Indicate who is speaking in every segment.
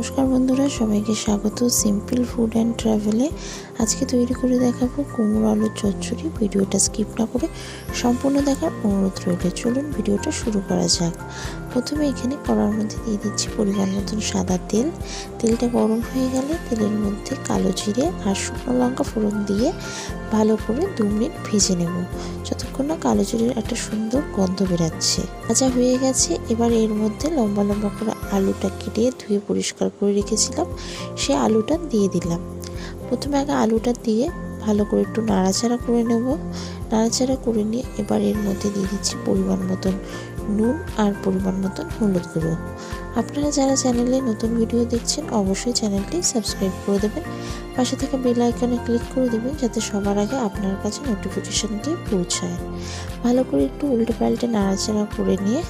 Speaker 1: নমস্কার বন্ধুরা, সবাইকে স্বাগত। সিম্পল ফুড অ্যান্ড ট্রাভেলে আজকে তৈরি করে দেখাবো কুমড়ো আলুর চচ্চড়ি। ভিডিওটা স্কিপ না করে সম্পূর্ণ দেখার অনুরোধ রইল। চলুন ভিডিওটা শুরু করা যাক। প্রথমে এখানে কড়ার মধ্যে দিয়ে দিচ্ছি পরিমাণ মতন সাদা তেল। তেলটা গরম হয়ে গেলে তেলের মধ্যে কালো জিরে আর শুকনো লঙ্কা ফোড়ন দিয়ে ভালো করে দু মিনিট ভেজে নেব। যতক্ষণ না কালো জিরের একটা সুন্দর গন্ধ বেরাচ্ছে। ভাজা হয়ে গেছে। এবার এর মধ্যে লম্বা লম্বা করে আলুটা কেটে ধুয়ে পরিষ্কার করে রেখেছিলাম। সে আলুটা দিয়ে দিলাম। প্রথমে আগে আলুটা দিয়ে ভালো করে একটু নাড়াচাড়া করে নেব। নাড়াচাড়া করে নিয়ে এবার এর মধ্যে দিয়ে দিচ্ছি পরিমাণ মতন নুন আর পরিমাণ মতন হলুদ গুঁড়ো। আপনারা যারা চ্যানেলে নতুন ভিডিও দেখছেন, অবশ্যই চ্যানেলটি সাবস্ক্রাইব করে দেবেন। পাশে থেকে বেল আইকনে ক্লিক করে দেবেন যাতে সবার আগে আপনার কাছে নোটিফিকেশানটি পৌঁছায়। ভালো করে একটু উল্টে পাল্টে নাড়াচাড়া করে নিয়ে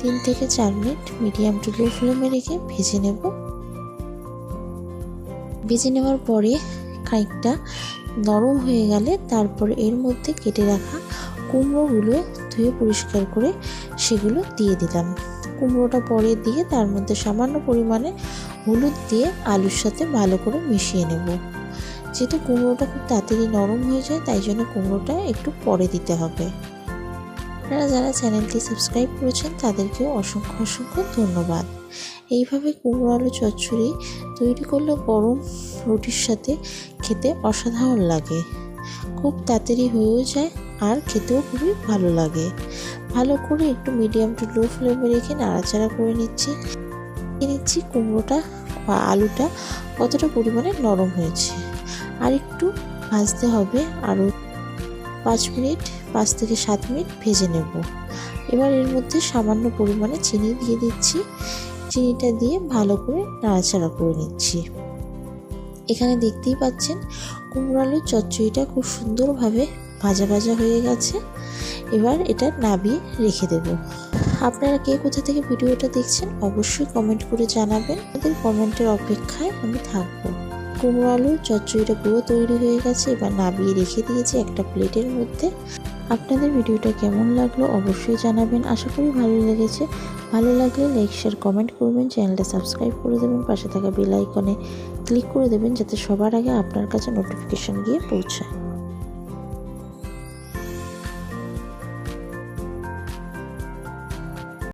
Speaker 1: তিন থেকে চার মিনিট মিডিয়াম টু লো ফ্লেমে রেখে ভেজে নেব। ভেজে নেওয়ার পরে খানিকটা নরম হয়ে গেলে তারপর এর মধ্যে কেটে রাখা কুমড়োগুলো ধুয়ে পরিষ্কার করে সেগুলো দিয়ে দিলাম। কুমড়োটা পরে দিয়ে তার মধ্যে সামান্য পরিমাণে হলুদ দিয়ে আলুর সাথে ভালো করে মিশিয়ে নেব। যেহেতু কুমড়োটা খুব তাড়াতাড়ি নরম হয়ে যায়, তাই জন্য কুমড়োটা একটু পরে দিতে হবে। আপনারা যারা চ্যানেলটি সাবস্ক্রাইব করেছেন, তাদেরকেও অসংখ্য অসংখ্য ধন্যবাদ। এইভাবে কুমড়ো আলু চচ্চড়ি তৈরি করলে গরম রুটির সাথে খেতে অসাধারণ লাগে। খুব তাড়াতাড়ি হয়েও যায় আর খেতেও খুবই ভালো লাগে। ভালো করে একটু মিডিয়াম টু লো ফ্লেমে রেখে নাড়াচাড়া করে নিচ্ছি। নিচ্ছি কুমড়োটা, বা আলুটা কতটা পরিমাণে নরম হয়েছে। আর একটু ভাজতে হবে, আরও পাঁচ মিনিট, পাঁচ থেকে সাত মিনিট ভেজে নেব। এবার এর মধ্যে সামান্য পরিমাণে চিনি দিয়ে দিচ্ছি। চিনিটা দিয়ে ভালো করে নাড়াচাড়া করে নিচ্ছি। এখানে দেখতেই পাচ্ছেন কুমড়ো আলুর চচ্চড়িটা খুব সুন্দরভাবে ভাজা ভাজা হয়ে গেছে। এবার এটা নাবিয়ে রেখে দেব। আপনারা কে কোথা থেকে ভিডিওটা দেখছেন, অবশ্যই কমেন্ট করে জানাবেন। আমাদের কমেন্টের অপেক্ষায় আমি থাকব। কুমড়ো আলুর চচ্চড়িটা পুরো তৈরি হয়ে গেছে। এবার নামিয়ে রেখে দিয়েছি একটা প্লেটের মধ্যে। আপনাদের ভিডিওটা কেমন লাগল অবশ্যই জানাবেন। আশা করি ভালো লেগেছে। ভালো লাগলে লাইক, শেয়ার, কমেন্ট করবেন। চ্যানেলটা সাবস্ক্রাইব করে দেবেন। পাশে থাকা বেল আইকনে ক্লিক করে দেবেন যাতে সবার আগে আপনার কাছে নোটিফিকেশান গিয়ে পৌঁছায়।